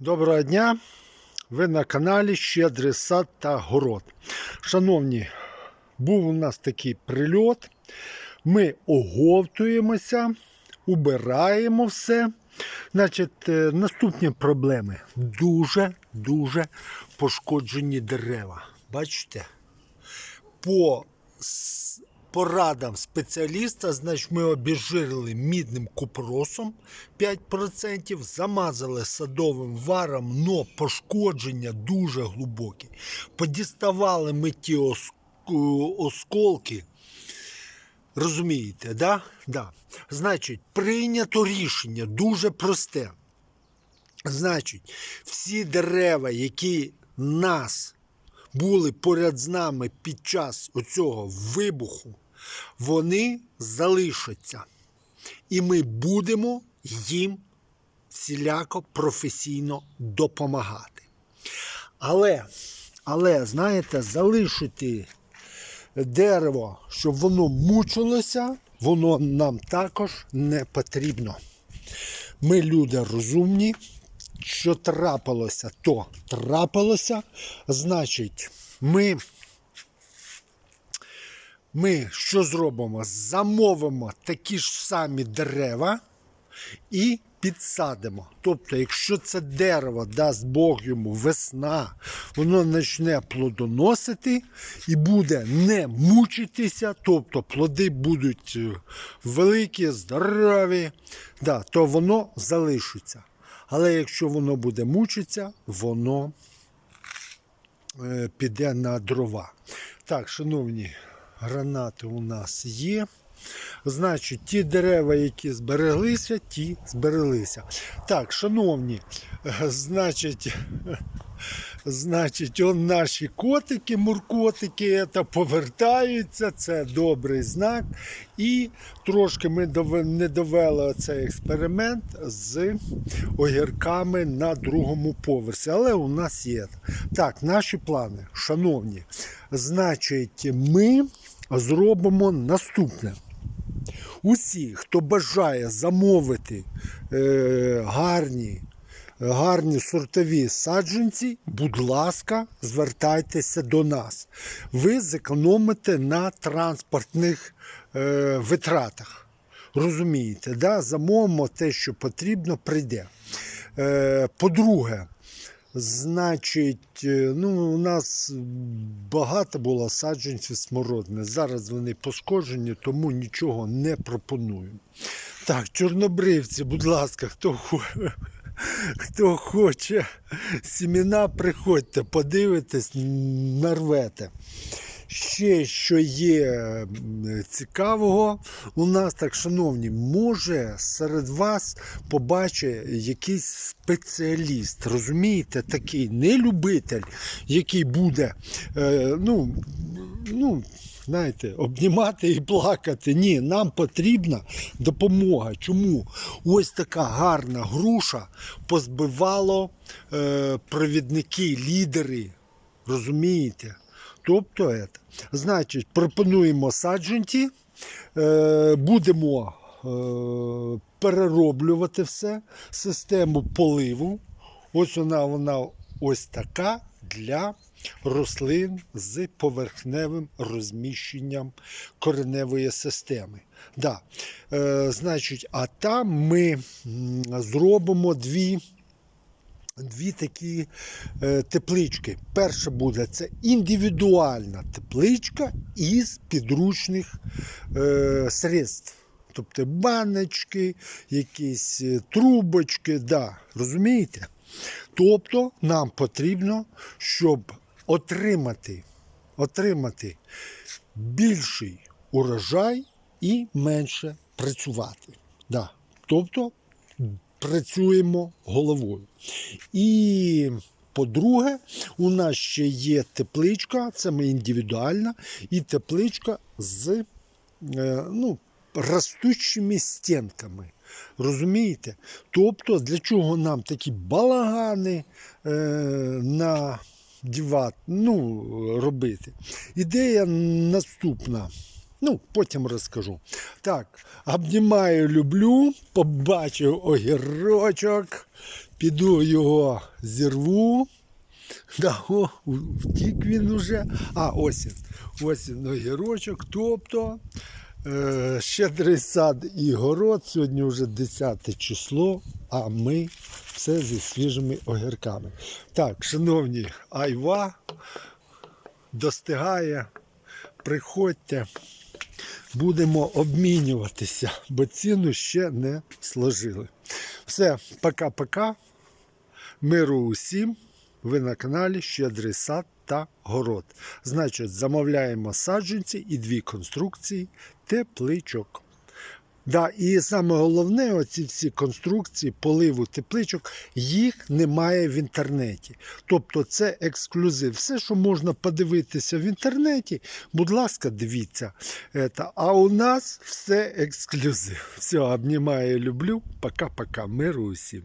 Доброго дня! Ви на каналі Щедрий сад та город. Шановні, був у нас такий прильот. Ми оговтуємося, убираємо все. Значить, е, наступні проблеми. Дуже-дуже пошкоджені дерева. Бачите? По порадам спеціаліста, значить, ми обіжирили мідним купросом 5%, замазали садовим варом, но пошкодження дуже глибокі. Подіставали ми ті ос- осколки. Розумієте, да? Да. Значить, прийнято рішення дуже просте. Значить, всі дерева, які нас були поряд з нами під час оцього вибуху, вони залишаться. І ми будемо їм всіляко професійно допомагати. Але, але, знаєте, залишити дерево, щоб воно мучилося, воно нам також не потрібно. Ми люди розумні, що трапилося, то трапилося. Значить, ми, ми що зробимо? Замовимо такі ж самі дерева і підсадимо. Тобто, якщо це дерево дасть Бог йому весна, воно почне плодоносити і буде не мучитися, тобто плоди будуть е, великі, здорові, да, то воно залишиться. Але якщо воно буде мучитися, воно е, піде на дрова. Так, шановні, гранати у нас є. Значить, ті дерева, які збереглися, ті збереглися. Так, шановні, е, значить, значить, он наші котики, муркотики, це повертаються, це добрий знак. І трошки ми не довели цей експеримент з огірками на другому поверсі. Але у нас є. Так, наші плани, шановні. Значить, ми зробимо наступне. Усі, хто бажає замовити е, гарні, гарні сортові саджанці, будь ласка, звертайтеся до нас. Ви зекономите на транспортних е, витратах. Розумієте, да? замовимо те, що потрібно, прийде. Е, по-друге, Значить, е, ну, у нас багато було саджанців смородини. Зараз вони пошкоджені, тому нічого не пропоную. Так, чорнобривці, будь ласка, хто, хто хоче сімена, приходьте, подивитесь, нарвете. Ще що є цікавого у нас, так, шановні, може серед вас побачить якийсь спеціаліст, розумієте, такий не любитель, який буде, е, ну, ну, знаєте, обнімати і плакати. Ні, нам потрібна допомога. Чому? Ось така гарна груша позбивало е, провідники, лідери. Розумієте? Тобто, це. значить, пропонуємо саджанці, е, будемо е, перероблювати все, систему поливу. Ось вона, вона ось така для рослин з поверхневим розміщенням кореневої системи. Да. Е, значить, а там ми зробимо дві дві такі е, теплички. Перша буде це індивідуальна тепличка із підручних е, средств. Тобто баночки, якісь е, трубочки, да, розумієте? Тобто нам потрібно, щоб отримати, отримати більший урожай і менше працювати. Да. Тобто працюємо головою. І по-друге, у нас ще є тепличка, це ми індивідуальна, і тепличка з е, ну, ростучими стінками. Розумієте? Тобто, для чого нам такі балагани е, на діват, ну, робити? Ідея наступна. Ну, потім розкажу. Так, обнімаю, люблю, побачив огірочок, піду його зірву. Да, о, втік він уже. А, ось він огірочок. Тобто е, щедрий сад і город. Сьогодні вже 10 число, а ми все зі свіжими огірками. Так, шановні, айва достигає. Приходьте, будемо обмінюватися, бо ціну ще не сложили. Все, пока-пока. Миру усім. Ви на каналі Щедрий сад та город. Значить, замовляємо саджанці і дві конструкції тепличок. Да, і саме головне, оці всі конструкції поливу тепличок, їх немає в інтернеті. Тобто це ексклюзив. Все, що можна подивитися в інтернеті, будь ласка, дивіться. А у нас все ексклюзив. Все, обнімаю, люблю. Пока-пока. Миру усім.